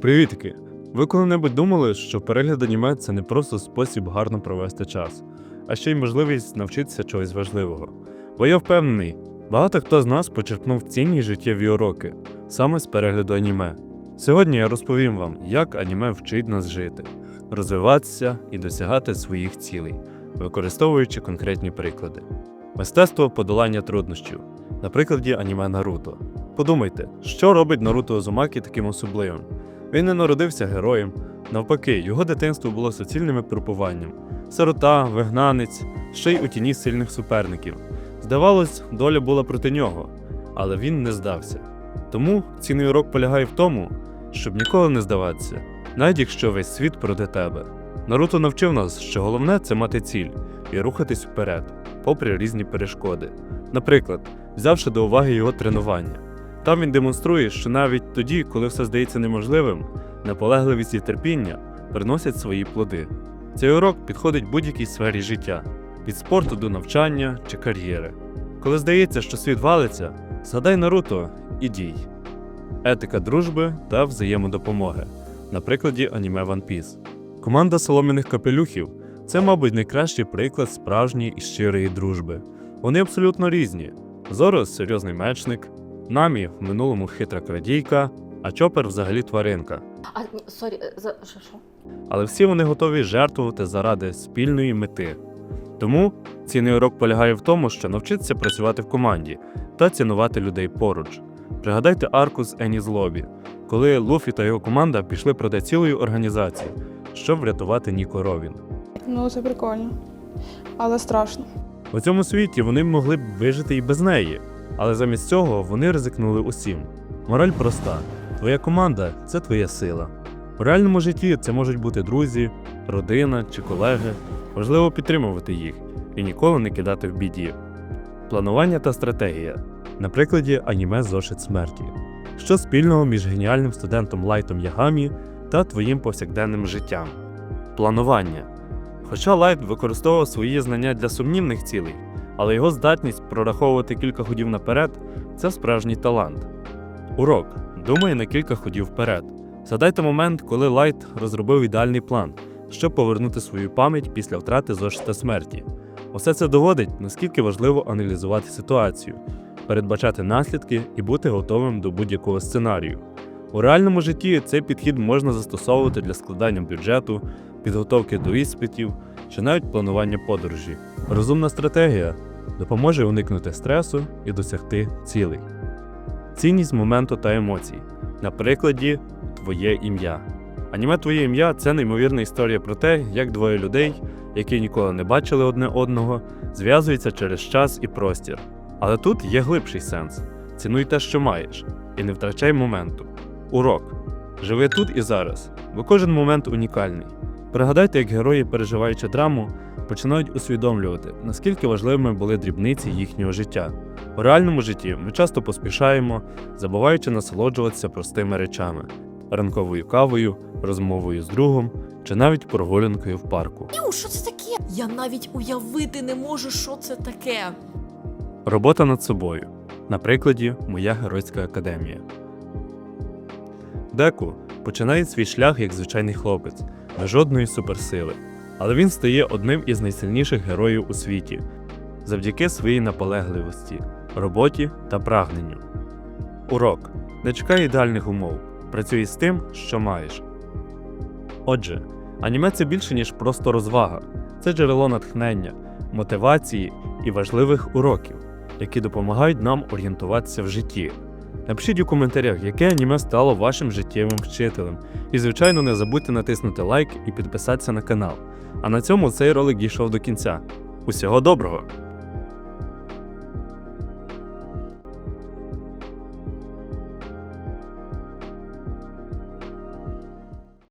Привітки! Ви коли-небудь думали, що перегляд аніме це не просто спосіб гарно провести час, а ще й можливість навчитися чогось важливого. Бо я впевнений, багато хто з нас почерпнув цінні життєві уроки саме з перегляду аніме. Сьогодні я розповім вам, як аніме вчить нас жити, розвиватися і досягати своїх цілей, використовуючи конкретні приклади. Мистецтво подолання труднощів на прикладі аніме Наруто. Подумайте, що робить Наруто Озумакі таким особливим. Він не народився героєм. Навпаки, його дитинство було суцільним випробуванням. Сирота, вигнанець, ще й у тіні сильних суперників. Здавалось, доля була проти нього, але він не здався. Тому цінний урок полягає в тому, щоб ніколи не здаватися, навіть якщо весь світ проти тебе. Наруто навчив нас, що головне це мати ціль і рухатись вперед, попри різні перешкоди. Наприклад, взявши до уваги його тренування. Там він демонструє, що навіть тоді, коли все здається неможливим, наполегливість і терпіння приносять свої плоди. Цей урок підходить будь-якій сфері життя від спорту до навчання чи кар'єри. Коли здається, що світ валиться, згадай Наруто і дій. Етика дружби та взаємодопомоги на прикладі аніме One Piece. Команда солом'яних капелюхів це, мабуть, найкращий приклад справжньої і щирої дружби. Вони абсолютно різні. Зоро серйозний мечник, Намі в минулому хитра крадійка, а Чопер взагалі тваринка. А, сорі, е, за що? що? Але всі вони готові жертвувати заради спільної мети. Тому цінний урок полягає в тому, що навчитися працювати в команді та цінувати людей поруч. Пригадайте арку з Ені Злобі, коли Луфі та його команда пішли проти цілої організації, щоб врятувати Ніко Ровін. Ну, це прикольно. Але страшно. У цьому світі вони могли б вижити і без неї, але замість цього вони ризикнули усім. Мораль проста: твоя команда це твоя сила. У реальному житті це можуть бути друзі, родина чи колеги. Важливо підтримувати їх і ніколи не кидати в біді. Планування та стратегія. На прикладі аніме Зошит смерті. Що спільного між геніальним студентом Лайтом Ягамі та твоїм повсякденним життям? Планування. Хоча Лайт використовував свої знання для сумнівних цілей, але його здатність прораховувати кілька ходів наперед це справжній талант. Урок думає на кілька ходів вперед. Згадайте момент, коли Лайт розробив ідеальний план, щоб повернути свою пам'ять після втрати зошита смерті. Усе це доводить, наскільки важливо аналізувати ситуацію, передбачати наслідки і бути готовим до будь-якого сценарію. У реальному житті цей підхід можна застосовувати для складання бюджету, підготовки до іспитів чи навіть планування подорожі. Розумна стратегія допоможе уникнути стресу і досягти цілей. Цінність моменту та емоцій. На прикладі Твоє ім'я. Аніме Твоє ім'я це неймовірна історія про те, як двоє людей, які ніколи не бачили одне одного, зв'язуються через час і простір. Але тут є глибший сенс: цінуй те, що маєш, і не втрачай моменту. Урок. Живи тут і зараз, бо кожен момент унікальний. Пригадайте, як герої, переживаючи драму, починають усвідомлювати, наскільки важливими були дрібниці їхнього життя. У реальному житті ми часто поспішаємо, забуваючи насолоджуватися простими речами ранковою кавою, розмовою з другом чи навіть прогулянкою в парку. Ю, що це таке? Я навіть уявити не можу, що це таке. Робота над собою. На прикладі Моя геройська академія. Деку починає свій шлях як звичайний хлопець, без жодної суперсили. Але він стає одним із найсильніших героїв у світі завдяки своїй наполегливості, роботі та прагненню. Урок. Не чекай ідеальних умов. Працюй з тим, що маєш. Отже, аніме це більше, ніж просто розвага. Це джерело натхнення, мотивації і важливих уроків, які допомагають нам орієнтуватися в житті. Напишіть у коментарях, яке аніме стало вашим життєвим вчителем. І, звичайно, не забудьте натиснути лайк і підписатися на канал. А на цьому цей ролик дійшов до кінця. Усього доброго!